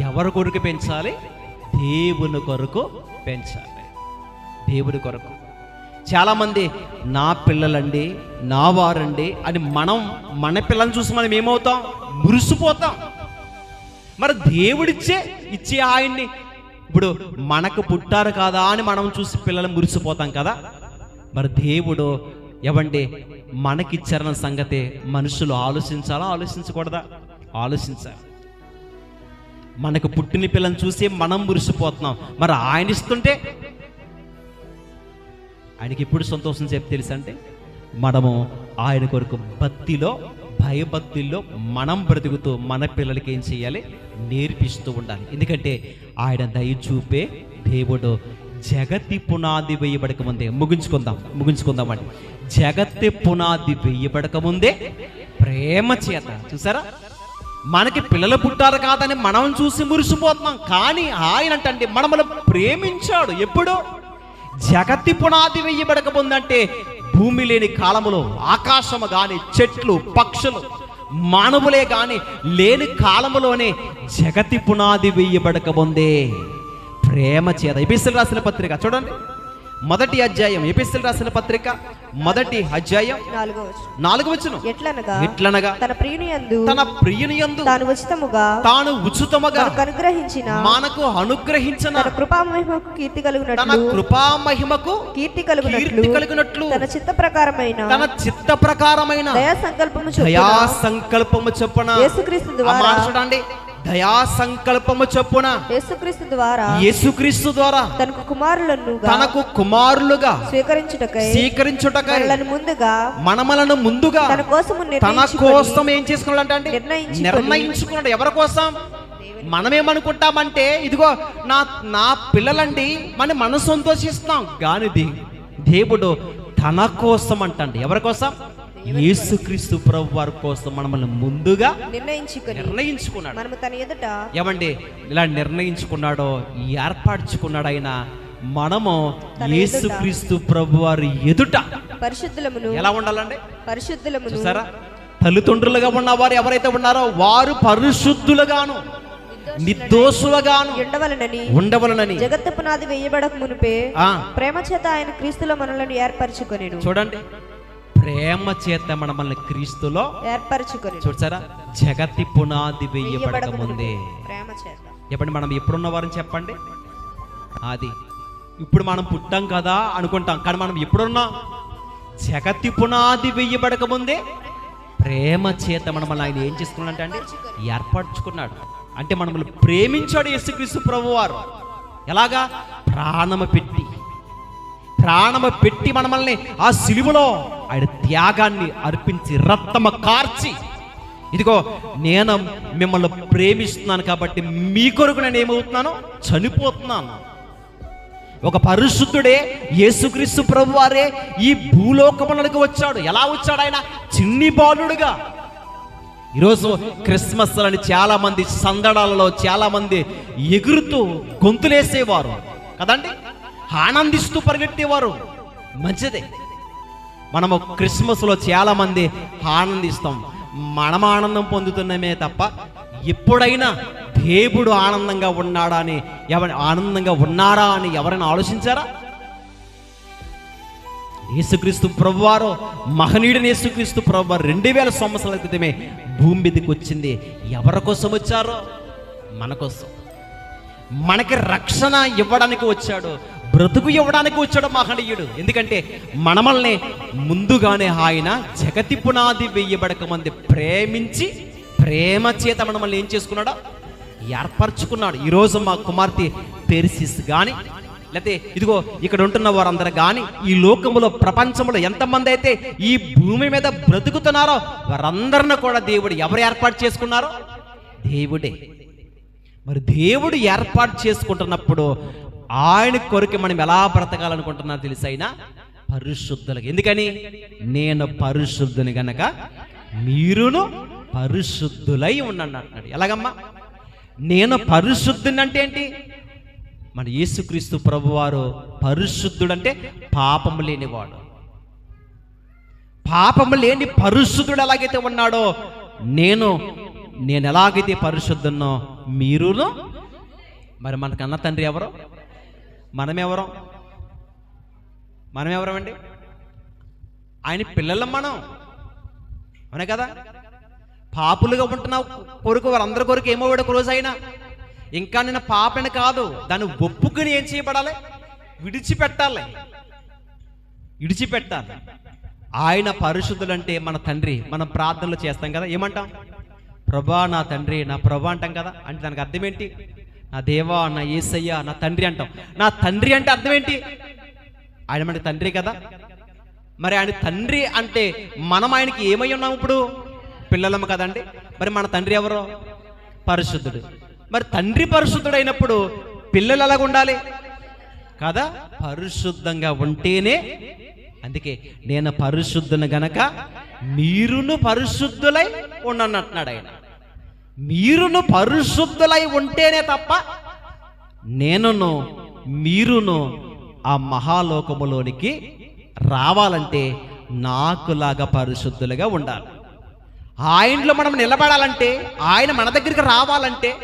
ఎవరి కొరకు పెంచాలి? దేవుని కొరకు పెంచాలి. దేవుని కొరకు. చాలామంది నా పిల్లలండి నా వారండి అని మనం మన పిల్లల్ని చూసి మనం ఏమవుతాం? మురిసిపోతాం. మరి దేవుడిచ్చే ఇచ్చే ఆయన్ని ఇప్పుడు మనకు పుట్టారు కదా అని మనం చూసి పిల్లలు మురిసిపోతాం కదా? మరి దేవుడు ఎవండి మనకిచ్చారన్న సంగతి మనుషులు ఆలోచించాలా ఆలోచించకూడదా? ఆలోచించాలి. మనకు పుట్టిన పిల్లని చూసి మనం మురిసిపోతున్నాం. మరి ఆయన ఇస్తుంటే? ఆయనకి ఎప్పుడు సంతోషం చెప్పి తెలుసంటే మనము ఆయన కొరకు భక్తిలో భయభక్తుల్లో మనం బ్రతుకుతూ మన పిల్లలకి ఏం చేయాలి? నేర్పిస్తూ ఉండాలి. ఎందుకంటే ఆయన దయ చూపే దేవుడు జగతి పునాది వేయబడక ముందే. ముగించుకుందాం ముగించుకుందామండి జగతి పునాది వేయబడక ముందే ప్రేమ చేత. చూసారా? మనకి పిల్లలు పుట్టారు కాదని మనం చూసి మురిసిపోతున్నాం. కానీ ఆయన అంటే మనమను ప్రేమించాడు. ఎప్పుడు? జగతి పునాది వెయ్యబడక ముందంటే భూమి లేని కాలములో ఆకాశము కానీ చెట్లు పక్షులు మానవులే కానీ లేని కాలములోనే జగతి పునాది వెయ్యబడక ముందే ప్రేమ చేత ఎపిస్తులు రాసిన పత్రిక చూడండి. మొదటి అధ్యాయం ఎపిస్తులు రాసిన పత్రిక మొదటి అధ్యాయం. నాలుగో వచ్చును ఎట్లనగా ఎట్లనగా తన ప్రియుని యందు తన ప్రియుని యందు తాను ఉచితముగా తాను ఉచితముగా అనుగ్రహించిన మనకు అనుగ్రహించిన తన కృపామహిమకు కీర్తి తన కలుగునట్లు కృపామహిమకు కీర్తి కలుగునట్లు కీర్తి కలిగినట్లు తన చిత్త ప్రకారమైన తన చిత్త ప్రకారమైన దయా సంకల్పము దయా చొప్పున సంకల్పము చొప్పున. యేసుక్రీస్తు ద్వారా చూడండి. దయా సంకల్పము చొప్పున యేసుక్రీస్తు ద్వారా యేసుక్రీస్తు ద్వారా తనకు కుమారులను తనకు కుమారులుగా స్వీకరించుటకై స్వీకరించుటకై మనలను ముందుగా మనమలను ముందుగా తన కోసము తన కోసం ఏం చేసుకున్నాడు అంటే నిర్ణయించుకొని నిర్ణయించుకున్నాడు. ఎవరి కోసం? మనమేమనుకుంటామంటే ఇదిగో నా నా పిల్లలండి మన మనం సంతోషిస్తాం కానీ దే- దేవుడు తన కోసం అంటండి ఎవరి కోసం? యేసుక్రీస్తు ప్రభు వారి కోసం మనల్ని ముందుగా నిర్ణయించుకొని నిర్ణయించుకున్నాడు. మనము తన ఎదుట ఏమండి? ఇలా నిర్ణయించుకున్నాడో ఏర్పరచుకున్నాడు ఆయన మనము యేసుక్రీస్తు ప్రభు వారి ఎదుట పరిశుద్ధులమును ఎలా ఉండాలండి? పరిశుద్ధులమును చూసారా? తల్లిదండ్రులుగా ఉన్నవారు ఎవరైతే ఉన్నారో వారు పరిశుద్ధులుగాను నిర్దోషులుగాను ఉండవలనని ఉండవలనని. జగత్తు పునాది వేయబడక మునిపే ఆ. ప్రేమ చేత ఆయన క్రీస్తులో మనలను ఏర్పరచుకొనిను. చూడండి. ప్రేమ చేత మనల్ని క్రీస్తులో ఏర్పరచుకొని చూసారా? జగతి పునాది వేయబడక ముందే. ప్రేమ చేత. చెప్పండి మనం ఎప్పుడున్న వారని చెప్పండి? అది. ఇప్పుడు మనం పుట్టాం కదా అనుకుంటాం. కానీ మనం ఎప్పుడున్నాం? జగతి పునాది వెయ్యబడక ముందే ప్రేమ చేత మనం ఆయన ఏం చేసుకున్నాడంటే అండి ఏర్పరచుకున్నాడు. అంటే మనల్ని ప్రేమించాడు యేసుక్రీస్తు ప్రభువారు. ఎలాగా? ప్రాణము పెట్టి. ప్రాణము పెట్టి మనల్ని ఆ సిలువలో ఆయన త్యాగాన్ని అర్పించి రక్తము కార్చి ఇదిగో నేను మిమ్మల్ని ప్రేమిస్తున్నాను కాబట్టి మీ కొరకు నేను ఏమవుతున్నాను? చనిపోతున్నాను. ఒక పరిశుద్ధుడే యేసుక్రీస్తు ప్రభువారే ఈ భూలోకములకు వచ్చాడు. ఎలా వచ్చాడు ఆయన? చిన్ని బాలుడుగా. ఈరోజు క్రిస్మస్ అని చాలా మంది సందడాలలో చాలా మంది ఎగురుతూ గొంతులేసేవారు. కదండి? ఆనందిస్తూ పరిగెత్తేవారు. మంచిదే. మనము క్రిస్మస్లో చాలామంది ఆనందిస్తాం. మనం ఆనందం పొందుతున్నామే తప్ప ఎప్పుడైనా దేవుడు ఆనందంగా ఉన్నాడా అని ఎవరి ఆనందంగా ఉన్నారా అని ఎవరైనా ఆలోచించారా? యేసుక్రీస్తు ప్రభువారు మహనీయుడిని యేసుక్రీస్తు ప్రభువారు రెండు వేల సంవత్సరాల క్రితమే భూమి మీదకి వచ్చింది. ఎవరి కోసం వచ్చారో? మన కోసం. మనకి రక్షణ ఇవ్వడానికి వచ్చాడు. బ్రతుకు ఇవ్వడానికి వచ్చాడు మహనీయుడు. ఎందుకంటే మనమల్ని ముందుగానే ఆయన జగతి పునాది వెయ్యబడక మంది ప్రేమించి ప్రేమ చేత మనమల్ని ఏం చేసుకున్నాడో? ఏర్పరచుకున్నాడు. ఈరోజు మా కుమార్తె పెరిసిస్ కానీ లేకపోతే ఇదిగో ఇక్కడ ఉంటున్న వారందరూ కానీ ఈ లోకములో ప్రపంచంలో ఎంతమంది అయితే ఈ భూమి మీద బ్రతుకుతున్నారో వారందరిని కూడా దేవుడు ఎవరు ఏర్పాటు చేసుకున్నారో? దేవుడే. మరి దేవుడు ఏర్పాటు చేసుకుంటున్నప్పుడు ఆయన కొరకు మనం ఎలా బ్రతకాలనుకుంటున్నా తెలిసైనా పరిశుద్ధులకు. ఎందుకని? నేను పరిశుద్ధుని గనక మీరును పరిశుద్ధులై ఉండండి అంటున్నాడు. ఎలాగమ్మా? నేను పరిశుద్ధుని అంటే ఏంటి? మన యేసుక్రీస్తు ప్రభువారు పరిశుద్ధుడు అంటే పాపము లేనివాడు. పాపము లేని పరిశుద్ధుడు ఎలాగైతే ఉన్నాడో నేను నేను ఎలాగైతే పరిశుద్ధున్నో మీరును మరి మన అన్న తండ్రి ఎవరు? మనమెవరం? మనం ఎవరమండి ఆయన పిల్లలం మనం. అవునే కదా? పాపులుగా ఉంటున్న కొరకు వారందరి కొరకు ఏమో ఒక రోజు అయినా ఇంకా నేను పాపని కాదు దాన్ని ఒప్పుకుని ఏం చేయబడాలి? విడిచిపెట్టాలి. విడిచిపెట్టాలి. ఆయన పరిశుద్ధులంటే మన తండ్రి మనం ప్రార్థనలు చేస్తాం కదా. ఏమంటాం? ప్రభా నా తండ్రి నా ప్రభా అంటాం కదా. అంటే దానికి అర్థం ఏంటి? నా దేవా నా ఏసయ్య నా తండ్రి అంటాం. నా తండ్రి అంటే అర్థం ఏంటి ఆయన మన తండ్రి కదా. మరి ఆయన తండ్రి అంటే మనం ఆయనకి ఏమై ఉన్నాం ఇప్పుడు? పిల్లలము కదండి. మరి మన తండ్రి ఎవరు? పరిశుద్ధుడు. మరి తండ్రి పరిశుద్ధుడు అయినప్పుడు పిల్లలు ఎలాగ ఉండాలి? కదా పరిశుద్ధంగా ఉంటేనే అందుకే నేను పరిశుద్ధుని గనక మీరును పరిశుద్ధులై ఉండనంటున్నాడు ఆయన. మీరును పరిశుద్ధులై ఉంటేనే తప్ప నేనును మీరును ఆ మహాలోకములోనికి రావాలంటే నాకులాగా పరిశుద్ధులుగా ఉండాలి. ఆయనలో మనం నిలబడాలంటే ఆయన మన దగ్గరికి రావాలంటే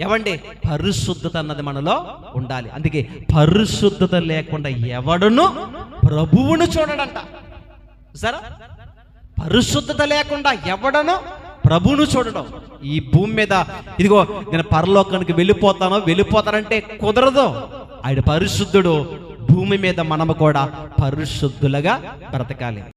ఎవండి? పరిశుద్ధత అన్నది మనలో ఉండాలి. అందుకే పరిశుద్ధత లేకుండా ఎవడును ప్రభువును చూడడంట. సరే పరిశుద్ధత లేకుండా ఎవడను ప్రభువును చూడడం. ఈ భూమి మీద ఇదిగో నేను పరలోకానికి వెళ్ళిపోతాను వెళ్ళిపోతానంటే కుదరదు. ఆయన పరిశుద్ధుడు భూమి మీద మనము కూడా పరిశుద్ధులుగా బ్రతకాలి.